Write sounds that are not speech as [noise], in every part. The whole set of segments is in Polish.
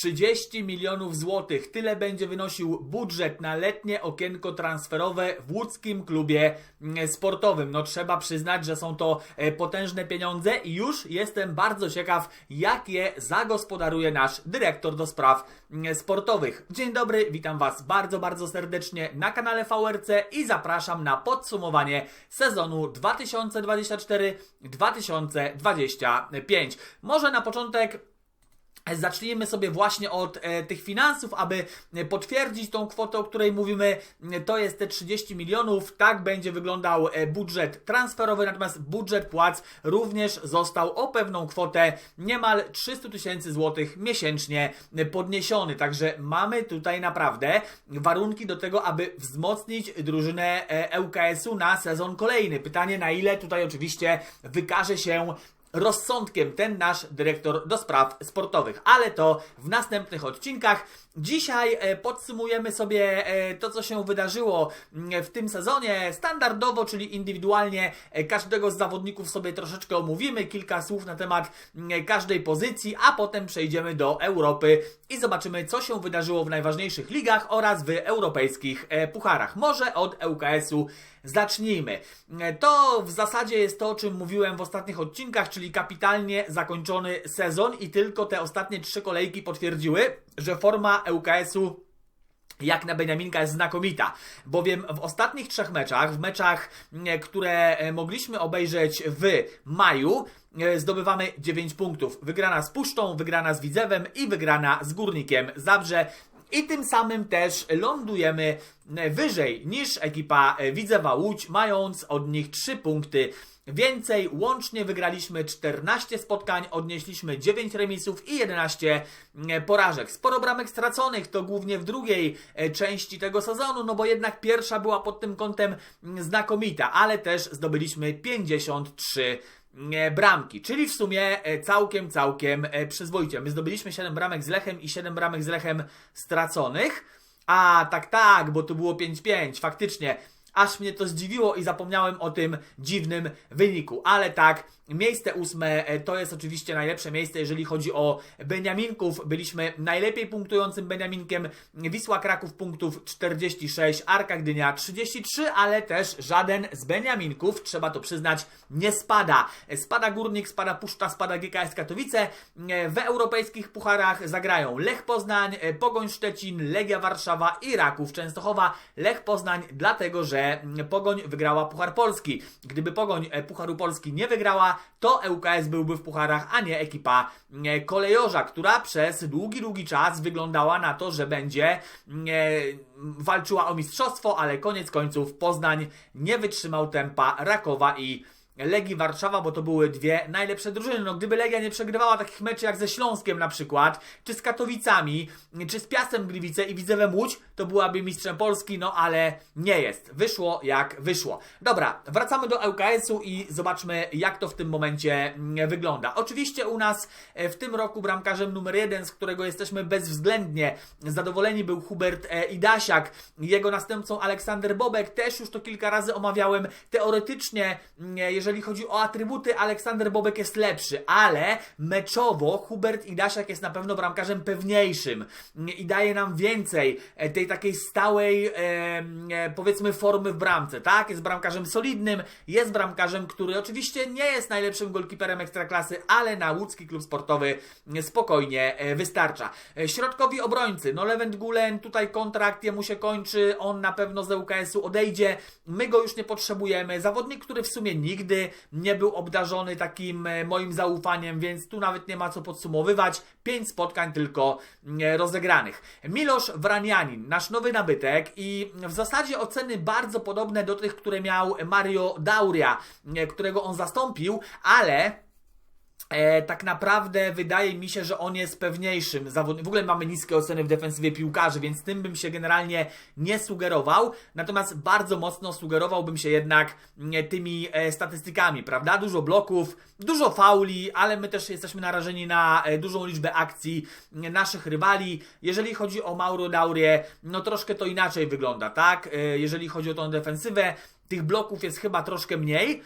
30 milionów złotych. Tyle będzie wynosił budżet na letnie okienko transferowe w łódzkim klubie mm, sportowym. No trzeba przyznać, że są to e, potężne pieniądze i już jestem bardzo ciekaw, jak je zagospodaruje nasz dyrektor do spraw mm, sportowych. Dzień dobry, witam Was bardzo, bardzo serdecznie na kanale VRC i zapraszam na podsumowanie sezonu 2024-2025. Może na początek Zacznijmy sobie właśnie od e, tych finansów, aby e, potwierdzić tą kwotę, o której mówimy. E, To jest te 30 milionów. Tak będzie wyglądał e, budżet transferowy, natomiast budżet płac również został o pewną kwotę niemal 300 tysięcy złotych miesięcznie podniesiony. Także mamy tutaj naprawdę warunki do tego, aby wzmocnić drużynę ŁKS-u na sezon kolejny. Pytanie, na ile tutaj oczywiście wykaże się rozsądkiem ten nasz dyrektor do spraw sportowych, ale to w następnych odcinkach. Dzisiaj e, podsumujemy sobie e, to, co się wydarzyło mm, w tym sezonie standardowo, czyli indywidualnie e, każdego z zawodników sobie troszeczkę omówimy, kilka słów na temat mm, każdej pozycji, a potem przejdziemy do Europy i zobaczymy, co się wydarzyło w najważniejszych ligach oraz w europejskich pucharach. Może od ŁKS-u zacznijmy. To w zasadzie jest to, o czym mówiłem w ostatnich odcinkach, czyli kapitalnie zakończony sezon i tylko te ostatnie trzy kolejki potwierdziły, że forma ŁKS-u jak na Beniaminka jest znakomita, bowiem w ostatnich trzech meczach, w meczach, które e, mogliśmy obejrzeć w maju, e, zdobywamy 9 punktów. Wygrana z Puszczą, wygrana z Widzewem i wygrana z Górnikiem Zabrze. I tym samym też lądujemy wyżej niż ekipa e, Widzewa Łódź, mając od nich 3 punkty więcej. Łącznie wygraliśmy 14 spotkań, odnieśliśmy 9 remisów i 11 e, porażek. Sporo bramek straconych to głównie w drugiej e, części tego sezonu, no bo jednak pierwsza była pod tym kątem mm, znakomita, ale też zdobyliśmy 53 e, bramki, czyli w sumie e, całkiem, całkiem przyzwoicie. My zdobyliśmy 7 bramek z Lechem i 7 bramek z Lechem straconych. A, tak, tak, bo to było 5-5, faktycznie. Aż mnie to zdziwiło i zapomniałem o tym dziwnym wyniku. Ale tak, miejsce ósme e, to jest oczywiście najlepsze miejsce, jeżeli chodzi o Beniaminków. Byliśmy najlepiej punktującym Beniaminkiem. Wisła Kraków punktów 46, Arka Gdynia 33, ale też żaden z Beniaminków, trzeba to przyznać, nie spada. Spada Górnik, spada Puszcza, spada GKS Katowice. E, W europejskich pucharach zagrają Lech Poznań, e, Pogoń Szczecin, Legia Warszawa i Raków Częstochowa. Lech Poznań dlatego, że mm, Pogoń wygrała Puchar Polski. Gdyby Pogoń Pucharu Polski nie wygrała, to ŁKS byłby w pucharach, a nie ekipa e, kolejorza, która przez długi, długi czas wyglądała na to, że będzie e, walczyła o mistrzostwo, ale koniec końców Poznań nie wytrzymał tempa Rakowa i Legii Warszawa, bo to były dwie najlepsze drużyny. No, gdyby Legia nie przegrywała takich meczy jak ze Śląskiem na przykład, czy z Katowicami, czy z Piastem Gliwice i Widzewem Łódź, to byłaby mistrzem Polski, no ale nie jest. Wyszło jak wyszło. Dobra, wracamy do ŁKS-u i zobaczmy, jak to w tym momencie mm, wygląda. Oczywiście u nas e, w tym roku bramkarzem numer jeden, z którego jesteśmy bezwzględnie zadowoleni, był Hubert e, Idasiak. Jego następcą Aleksander Bobek, też już to kilka razy omawiałem. Teoretycznie, mm, jeżeli chodzi o atrybuty, Aleksander Bobek jest lepszy, ale meczowo Hubert Idasiak jest na pewno bramkarzem pewniejszym i daje nam więcej e, tej takiej stałej, e, powiedzmy, formy w bramce, tak? Jest bramkarzem solidnym, jest bramkarzem, który oczywiście nie jest najlepszym golkiperem ekstraklasy, ale na łódzki klub sportowy spokojnie e, wystarcza. Środkowi obrońcy, no Lewent Gulen, tutaj kontrakt jemu się kończy, on na pewno z ŁKS-u odejdzie, my go już nie potrzebujemy. Zawodnik, który w sumie nigdy nie był obdarzony takim e, moim zaufaniem, więc tu nawet nie ma co podsumowywać. Pięć spotkań tylko e, rozegranych. Milosz Wranianin, nasz nowy nabytek i w zasadzie oceny bardzo podobne do tych, które miał Mario Dauria, e, którego on zastąpił, ale E, tak naprawdę wydaje mi się, że on jest pewniejszym zawodnikiem. W ogóle mamy niskie oceny w defensywie piłkarzy, więc tym bym się generalnie nie sugerował. Natomiast bardzo mocno sugerowałbym się jednak mm, tymi e, statystykami, prawda? Dużo bloków, dużo fauli, ale my też jesteśmy narażeni na e, dużą liczbę akcji mm, naszych rywali. Jeżeli chodzi o Mauro Daurię, no troszkę to inaczej wygląda, tak? E, jeżeli chodzi o tą defensywę, tych bloków jest chyba troszkę mniej.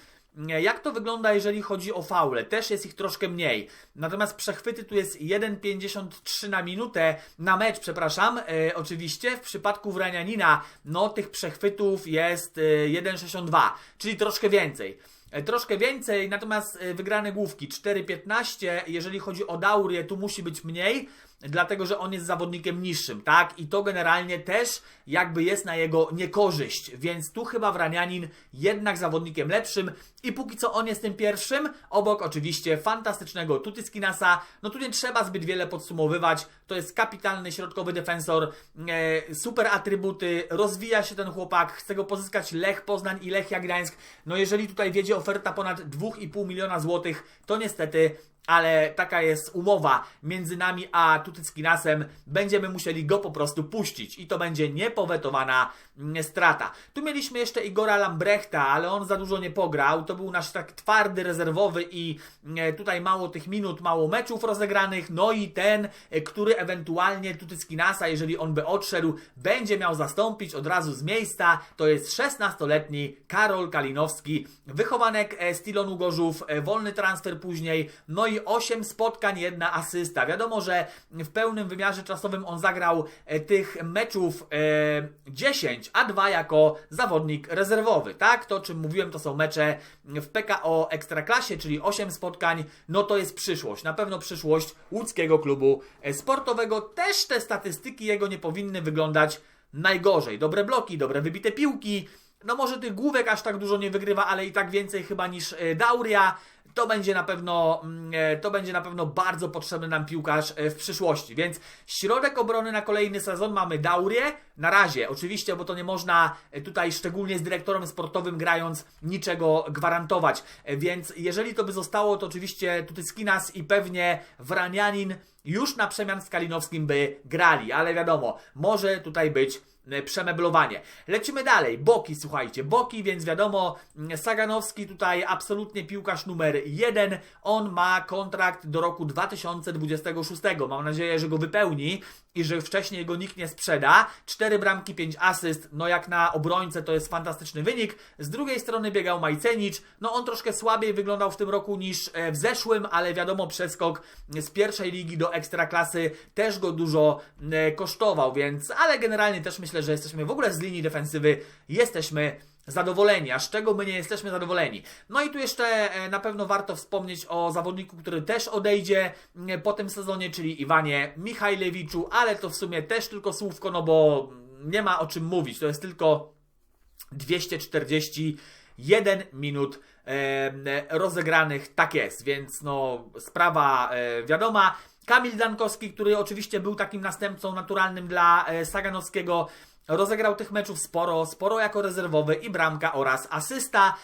Jak to wygląda, jeżeli chodzi o faule? Też jest ich troszkę mniej. Natomiast przechwyty tu jest 1,53 na minutę, na mecz, przepraszam. E, oczywiście w przypadku Wranianina, no tych przechwytów jest e, 1,62, czyli troszkę więcej. E, Troszkę więcej, natomiast e, wygrane główki 4,15. Jeżeli chodzi o Daurię, tu musi być mniej, dlatego że on jest zawodnikiem niższym, tak? I to generalnie też jakby jest na jego niekorzyść, więc tu chyba Wranianin jednak zawodnikiem lepszym i póki co on jest tym pierwszym, obok oczywiście fantastycznego Tutyskinasa. No tu nie trzeba zbyt wiele podsumowywać, to jest kapitalny środkowy defensor, e, super atrybuty, rozwija się ten chłopak, chce go pozyskać Lech Poznań i Lech Gdańsk. No jeżeli tutaj wiedzie oferta ponad 2,5 miliona złotych, to niestety ale taka jest umowa między nami a Tutyckinasem. Będziemy musieli go po prostu puścić i to będzie niepowetowana mm, strata. Tu mieliśmy jeszcze Igora Lambrechta, ale on za dużo nie pograł. To był nasz tak twardy, rezerwowy i mm, tutaj mało tych minut, mało meczów rozegranych. No i ten, e, który ewentualnie Tutyckinasa, jeżeli on by odszedł, będzie miał zastąpić od razu z miejsca. To jest 16-letni Karol Kalinowski, wychowanek e, z Tilonu Gorzów, e, wolny transfer później. No i 8 spotkań, jedna asysta. Wiadomo, że w pełnym wymiarze czasowym on zagrał e, tych meczów e, 10, a 2 jako zawodnik rezerwowy. Tak, to czym mówiłem, to są mecze w PKO Ekstraklasie, czyli 8 spotkań. No to jest przyszłość, na pewno przyszłość łódzkiego klubu e, sportowego. Też te statystyki jego nie powinny wyglądać najgorzej. Dobre bloki, dobre wybite piłki. No może tych główek aż tak dużo nie wygrywa, ale i tak więcej chyba niż e, Dauria. To będzie na pewno, mm, e, to będzie na pewno bardzo potrzebny nam piłkarz e, w przyszłości. Więc środek obrony na kolejny sezon mamy Daurię. Na razie, oczywiście, bo to nie można e, tutaj, szczególnie z dyrektorem sportowym grając, niczego gwarantować. Więc jeżeli to by zostało, to oczywiście Tutyskinas i pewnie Wranianin już na przemian z Kalinowskim by grali, ale wiadomo, może tutaj być przemeblowanie. Lecimy dalej. Boki, słuchajcie. Boki, więc wiadomo, Saganowski tutaj absolutnie piłkarz numer jeden. On ma kontrakt do roku 2026. Mam nadzieję, że go wypełni i że wcześniej go nikt nie sprzeda. 4 bramki, 5 asyst. No jak na obrońcę to jest fantastyczny wynik. Z drugiej strony biegał Majcenicz. No on troszkę słabiej wyglądał w tym roku niż e, w zeszłym, ale wiadomo, przeskok z pierwszej ligi do ekstraklasy też go dużo e, kosztował, więc ale generalnie też myślę, że jesteśmy w ogóle z linii defensywy jesteśmy zadowoleni, a z czego my nie jesteśmy zadowoleni. No i tu jeszcze e, na pewno warto wspomnieć o zawodniku, który też odejdzie mm, po tym sezonie, czyli Iwanie Michajlewiczu, ale to w sumie też tylko słówko, no bo nie ma o czym mówić, to jest tylko 241 minut rozegranych, tak jest, więc no sprawa e, wiadoma. Kamil Dankowski, który oczywiście był takim następcą naturalnym dla e, Saganowskiego, rozegrał tych meczów sporo, sporo jako rezerwowy i bramka oraz asysta.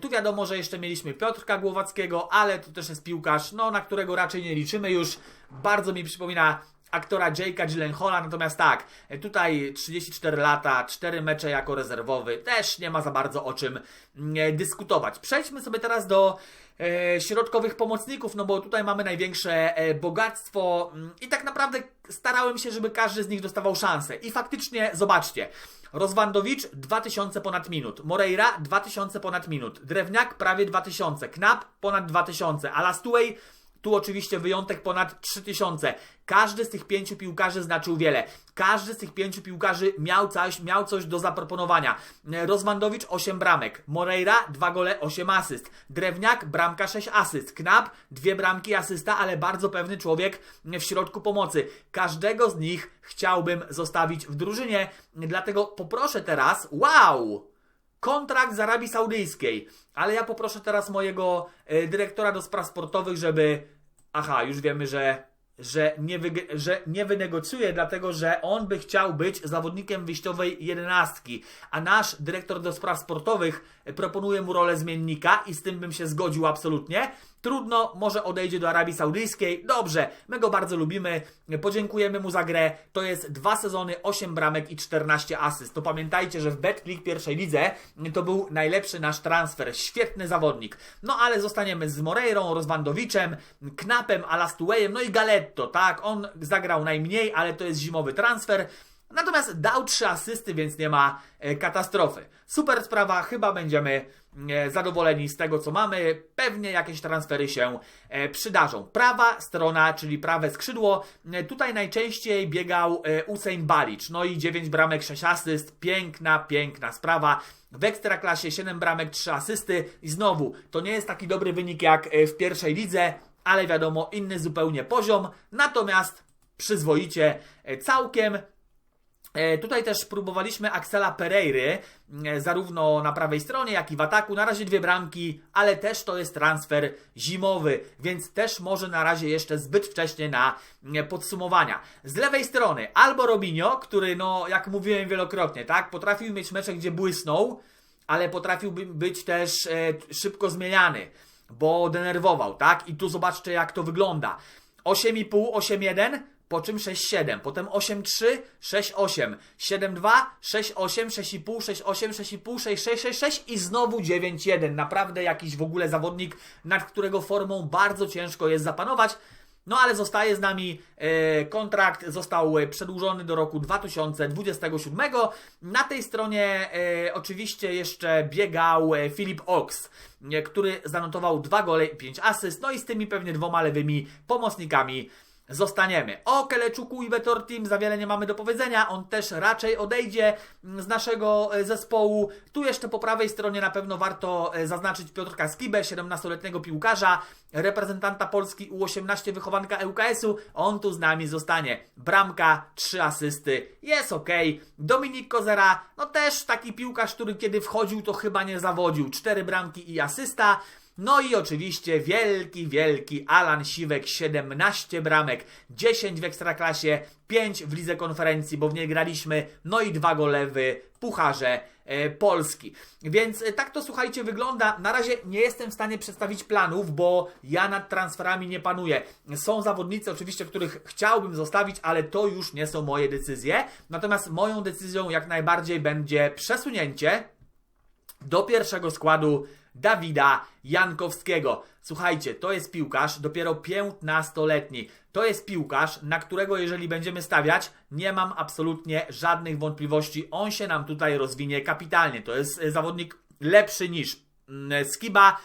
Tu wiadomo, że jeszcze mieliśmy Piotrka Głowackiego, ale to też jest piłkarz, no, na którego raczej nie liczymy już. Bardzo mi przypomina aktora Jake'a Gyllenhaala, natomiast tak, tutaj 34 lata, 4 mecze jako rezerwowy, też nie ma za bardzo o czym mm, dyskutować. Przejdźmy sobie teraz do e, środkowych pomocników, no bo tutaj mamy największe e, bogactwo mm, i tak naprawdę starałem się, żeby każdy z nich dostawał szansę. I faktycznie, zobaczcie, Rozwandowicz 2000 ponad minut, Moreira 2000 ponad minut, Drewniak prawie 2000, Knap ponad 2000, Alastuej tu oczywiście wyjątek ponad 3000. Każdy z tych pięciu piłkarzy znaczył wiele. Każdy z tych pięciu piłkarzy miał coś, miał coś do zaproponowania. Rozwandowicz 8 bramek, Moreira 2 gole 8 asyst, Drewniak bramka 6 asyst, Knap 2 bramki asysta, ale bardzo pewny człowiek w środku pomocy. Każdego z nich chciałbym zostawić w drużynie, dlatego poproszę teraz, wow! kontrakt z Arabii Saudyjskiej. Ale ja poproszę teraz mojego e, dyrektora do spraw sportowych, żeby. Aha, już wiemy, że, że, nie, wyg- że nie wynegocjuje, dlatego że on by chciał być zawodnikiem wyjściowej jedenastki. A nasz dyrektor do spraw sportowych proponuje mu rolę zmiennika i z tym bym się zgodził absolutnie. Trudno, może odejdzie do Arabii Saudyjskiej. Dobrze, my go bardzo lubimy. Podziękujemy mu za grę. To jest dwa sezony, 8 bramek i 14 asyst. To pamiętajcie, że w Betclick pierwszej lidze to był najlepszy nasz transfer. Świetny zawodnik. No ale zostaniemy z Moreirą, Rozwandowiczem, Knapem, Alastuejem, no i Galetto, tak? On zagrał najmniej, ale to jest zimowy transfer. Natomiast dał trzy asysty, więc nie ma e, katastrofy. Super sprawa, chyba będziemy e, zadowoleni z tego, co mamy. Pewnie jakieś transfery się e, przydarzą. Prawa strona, czyli prawe skrzydło. E, Tutaj najczęściej biegał Usain Balic. No i 9 bramek, 6 asyst. Piękna, piękna sprawa. W ekstraklasie 7 bramek, 3 asysty. I znowu, to nie jest taki dobry wynik jak w pierwszej lidze, ale wiadomo, inny zupełnie poziom. Natomiast przyzwoicie całkiem. E, Tutaj też próbowaliśmy Axela Pereiry, e, zarówno na prawej stronie, jak i w ataku. Na razie dwie bramki, ale też to jest transfer zimowy, więc też może na razie jeszcze zbyt wcześnie na e, podsumowania. Z lewej strony albo Robinho, który, no, jak mówiłem wielokrotnie, tak, potrafił mieć mecze, gdzie błysnął, ale potrafił by- być też szybko zmieniany, bo denerwował, tak? I tu zobaczcie, jak to wygląda. 8,5, 8,1, po czym 6,7, potem 8,3, 6,8, 7,2, 6,8, 6,5, 6,8, 6,5, 6,6, 6,6 i znowu 9,1. Naprawdę jakiś w ogóle zawodnik, nad którego formą bardzo ciężko jest zapanować. No ale zostaje z nami e, kontrakt, został e, przedłużony do roku 2027. Na tej stronie e, oczywiście jeszcze biegał Filip Ox, który zanotował 2 gole i 5 asyst, no i z tymi pewnie dwoma lewymi pomocnikami zostaniemy. O Keleczuku i Betortim za wiele nie mamy do powiedzenia. On też raczej odejdzie mm, z naszego e, zespołu. Tu jeszcze po prawej stronie na pewno warto e, zaznaczyć Piotrka Skibę, 17-letniego piłkarza, reprezentanta Polski U18 wychowanka ŁKS-u. On tu z nami zostanie. Bramka, trzy asysty, jest ok. Dominik Kozera, no też taki piłkarz, który kiedy wchodził to chyba nie zawodził. Cztery bramki i asysta. No i oczywiście wielki, wielki Alan Siwek, 17 bramek, 10 w Ekstraklasie, 5 w Lidze Konferencji, bo w niej graliśmy, no i dwa gole w Pucharze e, Polski. Więc e, tak to słuchajcie wygląda. Na razie nie jestem w stanie przedstawić planów, bo ja nad transferami nie panuję. Są zawodnicy oczywiście, których chciałbym zostawić, ale to już nie są moje decyzje. Natomiast moją decyzją jak najbardziej będzie przesunięcie do pierwszego składu Dawida Jankowskiego. Słuchajcie, to jest piłkarz dopiero 15-letni. To jest piłkarz, na którego jeżeli będziemy stawiać, nie mam absolutnie żadnych wątpliwości. On się nam tutaj rozwinie kapitalnie. To jest e, zawodnik lepszy niż mm, Skiba,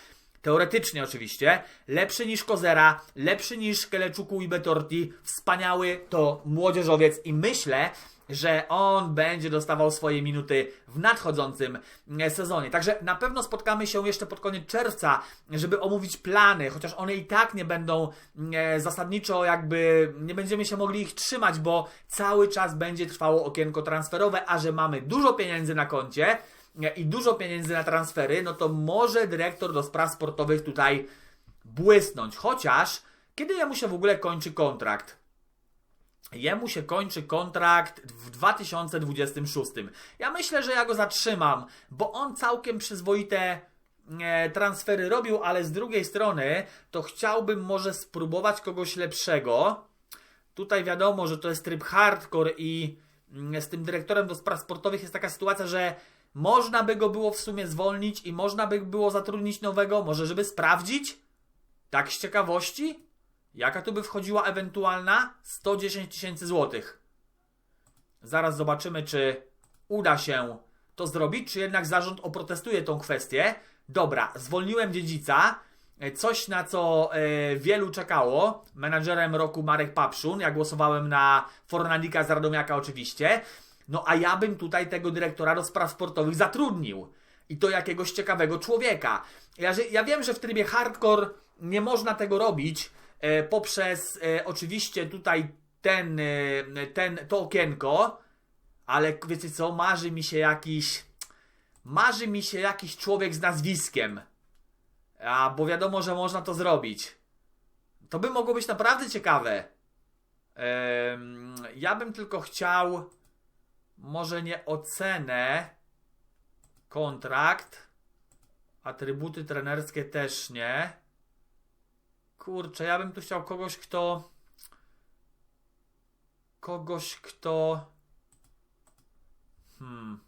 Teoretycznie oczywiście, lepszy niż Kozera, lepszy niż Keleczuku i Betorti, wspaniały to młodzieżowiec i myślę, że on będzie dostawał swoje minuty w nadchodzącym e, sezonie. Także na pewno spotkamy się jeszcze pod koniec czerwca, żeby omówić plany, chociaż one i tak nie będą e, zasadniczo jakby, nie będziemy się mogli ich trzymać, bo cały czas będzie trwało okienko transferowe, a że mamy dużo pieniędzy na koncie, i dużo pieniędzy na transfery, no to może dyrektor do spraw sportowych tutaj błysnąć. Chociaż, kiedy jemu się w ogóle kończy kontrakt? Jemu się kończy kontrakt w 2026. Ja myślę, że ja go zatrzymam, bo on całkiem przyzwoite e, transfery robił, ale z drugiej strony to chciałbym może spróbować kogoś lepszego. Tutaj wiadomo, że to jest tryb hardcore i mm, z tym dyrektorem do spraw sportowych jest taka sytuacja, że można by go było w sumie zwolnić i można by było zatrudnić nowego, może żeby sprawdzić? Tak z ciekawości? Jaka tu by wchodziła ewentualna? 110 tysięcy złotych. Zaraz zobaczymy, czy uda się to zrobić, czy jednak zarząd oprotestuje tą kwestię. Dobra, zwolniłem dziedzica. E, Coś, na co e, wielu czekało. Menadżerem roku Marek Papszun. Ja głosowałem na Fornadika z Radomiaka oczywiście. No a ja bym tutaj tego dyrektora do spraw sportowych zatrudnił. I to jakiegoś ciekawego człowieka. Ja, ja wiem, że w trybie hardcore nie można tego robić e, poprzez e, oczywiście tutaj ten, e, ten, to okienko, ale wiecie co, marzy mi się jakiś, marzy mi się jakiś człowiek z nazwiskiem. A, bo wiadomo, że można to zrobić. To by mogło być naprawdę ciekawe. Ja bym tylko chciał może nie ocenę, kontrakt, atrybuty trenerskie też nie. Kurczę, ja bym tu chciał kogoś, kto. Kogoś, kto. Hmm.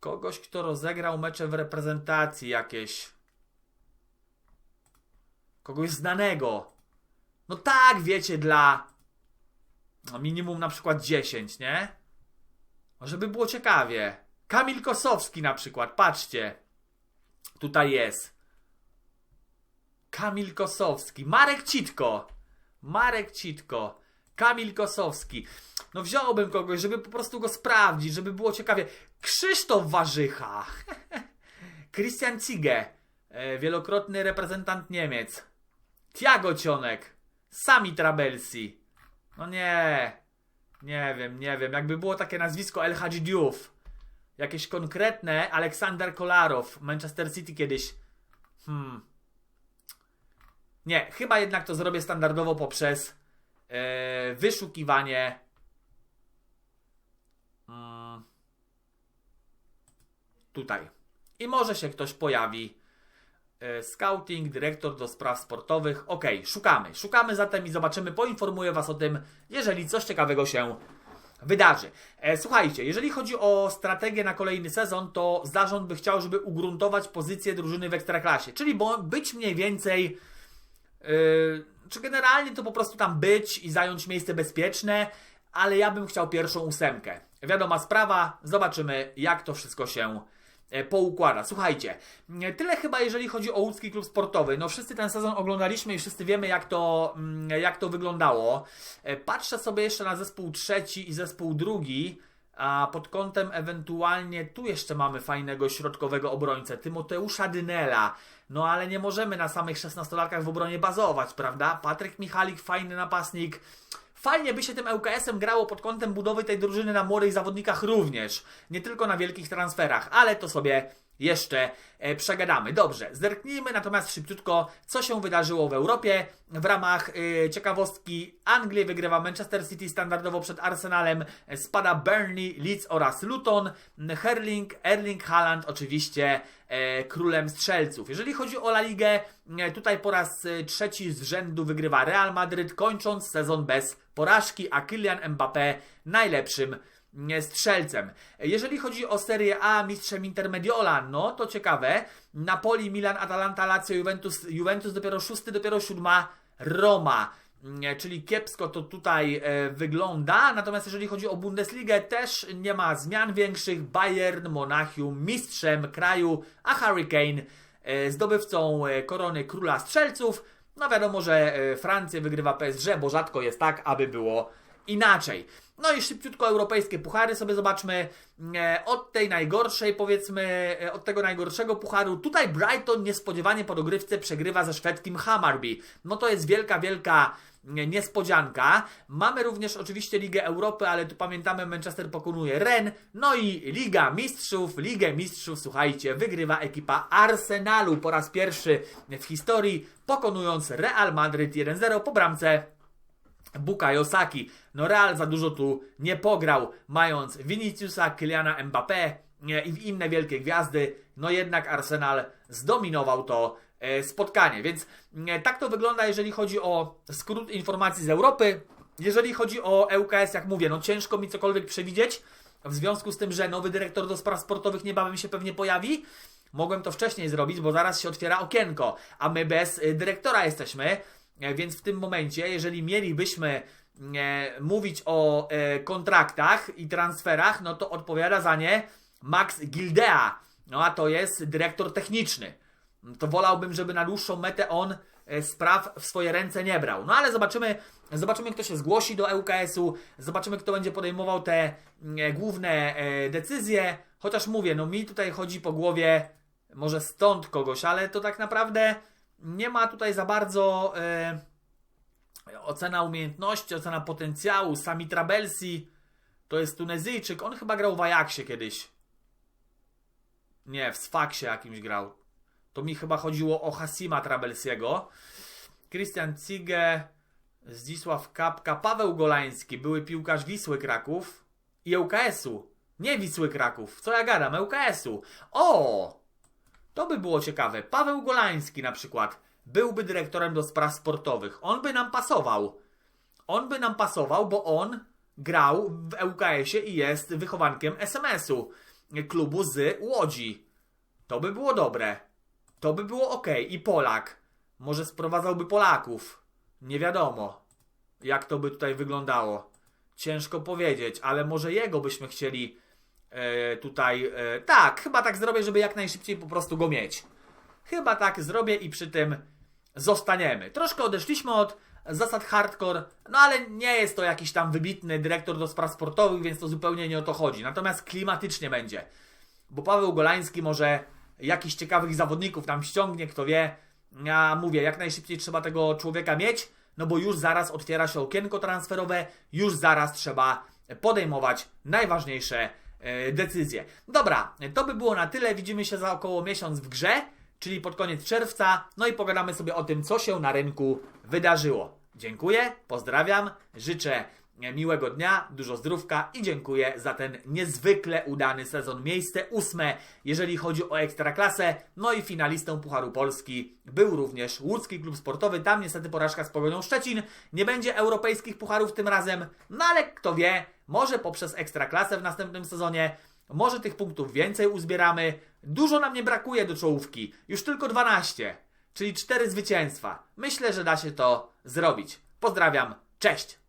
Kogoś, kto rozegrał mecze w reprezentacji jakieś. Kogoś znanego. No tak, wiecie, dla minimum na przykład 10, nie? Żeby było ciekawie. Kamil Kosowski na przykład, patrzcie. Tutaj jest. Kamil Kosowski. Marek Citko. Marek Citko. Kamil Kosowski. No wziąłbym kogoś, żeby po prostu go sprawdzić, żeby było ciekawie. Krzysztof Warzycha. [laughs] Christian Cige. Wielokrotny reprezentant Niemiec. Tiago Cionek. Sami Trabelsi. No nie. Nie wiem, nie wiem. Jakby było takie nazwisko El Hadji. Jakieś konkretne Aleksander Kolarow. Manchester City kiedyś. Hmm. Nie, chyba jednak to zrobię standardowo poprzez e, wyszukiwanie. Mm, tutaj. I może się ktoś pojawi. E, Scouting, dyrektor do spraw sportowych. Ok, szukamy. Szukamy zatem i zobaczymy. Poinformuję Was o tym, jeżeli coś ciekawego się wydarzy. E, słuchajcie, jeżeli chodzi o strategię na kolejny sezon, to zarząd by chciał, żeby ugruntować pozycję drużyny w ekstraklasie. Czyli być mniej więcej. Yy, czy generalnie to po prostu tam być i zająć miejsce bezpieczne, ale ja bym chciał pierwszą ósemkę. Wiadoma sprawa, zobaczymy jak to wszystko się poukłada. Słuchajcie, e, tyle chyba jeżeli chodzi o łódzki klub sportowy. No wszyscy ten sezon oglądaliśmy i wszyscy wiemy jak to, mm, jak to wyglądało. E, Patrzę sobie jeszcze na zespół trzeci i zespół drugi. A pod kątem ewentualnie tu jeszcze mamy fajnego środkowego obrońcę, Tymoteusza Dynela. No ale nie możemy na samych 16-latkach w obronie bazować, prawda? Patryk Michalik, fajny napastnik. Fajnie by się tym ŁKS-em grało pod kątem budowy tej drużyny na młodych zawodnikach również. Nie tylko na wielkich transferach, ale to sobie jeszcze e, przegadamy. Dobrze, zerknijmy natomiast szybciutko, co się wydarzyło w Europie. W ramach e, ciekawostki Anglię wygrywa Manchester City standardowo przed Arsenalem, spada Burnley, Leeds oraz Luton, Herling, Erling Haaland oczywiście e, królem strzelców. Jeżeli chodzi o La Ligę, tutaj po raz trzeci z rzędu wygrywa Real Madryt, kończąc sezon bez porażki, a Kylian Mbappé najlepszym strzelcem. Jeżeli chodzi o Serię A, mistrzem Intermediola, no to ciekawe. Napoli, Milan, Atalanta, Lazio, Juventus, Juventus dopiero szósty, dopiero siódma Roma. Nie, Czyli kiepsko to tutaj e, wygląda. Natomiast jeżeli chodzi o Bundesligę, też nie ma zmian większych. Bayern, Monachium, mistrzem kraju, a Hurricane e, zdobywcą e, korony króla strzelców. No wiadomo, że Francję wygrywa PSG, bo rzadko jest tak, aby było inaczej. No i szybciutko europejskie puchary sobie zobaczmy. E, Od tej najgorszej, powiedzmy, e, od tego najgorszego pucharu. Tutaj Brighton niespodziewanie po dogrywce przegrywa ze szwedzkim Hammarby. No to jest wielka, wielka e, niespodzianka. Mamy również oczywiście Ligę Europy, ale tu pamiętamy Manchester pokonuje Ren. No i Liga Mistrzów, Ligę Mistrzów, słuchajcie, wygrywa ekipa Arsenalu po raz pierwszy w historii, pokonując Real Madryt 1-0 po bramce Bukayo Saki. No Real za dużo tu nie pograł, mając Viniciusa, Kyliana Mbappé e, i inne wielkie gwiazdy. No jednak Arsenal zdominował to e, spotkanie. Więc e, tak to wygląda, jeżeli chodzi o skrót informacji z Europy. Jeżeli chodzi o ŁKS, jak mówię, no ciężko mi cokolwiek przewidzieć. W związku z tym, że nowy dyrektor do spraw sportowych niebawem się pewnie pojawi. Mogłem to wcześniej zrobić, bo zaraz się otwiera okienko, a my bez y, dyrektora jesteśmy. E, Więc w tym momencie, jeżeli mielibyśmy e, mówić o e, kontraktach i transferach, no to odpowiada za nie Max Gildea. No a to jest dyrektor techniczny. To wolałbym, żeby na dłuższą metę on spraw w swoje ręce nie brał. No ale zobaczymy, zobaczymy kto się zgłosi do ŁKS-u, zobaczymy kto będzie podejmował te e, główne decyzje. Chociaż mówię, no mi tutaj chodzi po głowie może stąd kogoś, ale to tak naprawdę nie ma tutaj za bardzo e, ocena umiejętności, ocena potencjału. Sami Trabelsi to jest Tunezyjczyk, on chyba grał w Ajaxie kiedyś. Nie, w Sfaksie jakimś grał. To mi chyba chodziło o Hasima Trabelsiego. Christian Cige, Zdzisław Kapka, Paweł Golański, były piłkarz Wisły Kraków i ŁKS-u. Nie Wisły Kraków, co ja gadam, ŁKS-u. O! To by było ciekawe. Paweł Golański na przykład byłby dyrektorem do spraw sportowych. On by nam pasował. On by nam pasował, bo on grał w ŁKS-ie i jest wychowankiem SMS-u klubu z Łodzi. To by było dobre. To by było ok. I Polak. Może sprowadzałby Polaków. Nie wiadomo, jak to by tutaj wyglądało. Ciężko powiedzieć, ale może jego byśmy chcieli e, tutaj. E, tak, chyba tak zrobię, żeby jak najszybciej po prostu go mieć. Chyba tak zrobię i przy tym zostaniemy. Troszkę odeszliśmy od zasad hardcore, no ale nie jest to jakiś tam wybitny dyrektor do spraw sportowych, więc to zupełnie nie o to chodzi. Natomiast klimatycznie będzie. Bo Paweł Golański może jakichś ciekawych zawodników tam ściągnie, kto wie. Ja mówię, jak najszybciej trzeba tego człowieka mieć, no bo już zaraz otwiera się okienko transferowe, już zaraz trzeba podejmować najważniejsze e, decyzje. Dobra, to by było na tyle. Widzimy się za około miesiąc w grze, czyli pod koniec czerwca. No i pogadamy sobie o tym, co się na rynku wydarzyło. Dziękuję, pozdrawiam, życzę miłego dnia, dużo zdrówka i dziękuję za ten niezwykle udany sezon. Miejsce ósme, jeżeli chodzi o Ekstraklasę. No i finalistą Pucharu Polski był również Łódzki Klub Sportowy. Tam niestety porażka z Pogonią Szczecin. Nie będzie europejskich pucharów tym razem, no ale kto wie, może poprzez Ekstraklasę w następnym sezonie może tych punktów więcej uzbieramy. Dużo nam nie brakuje do czołówki. Już tylko 12, czyli 4 zwycięstwa. Myślę, że da się to zrobić. Pozdrawiam, cześć!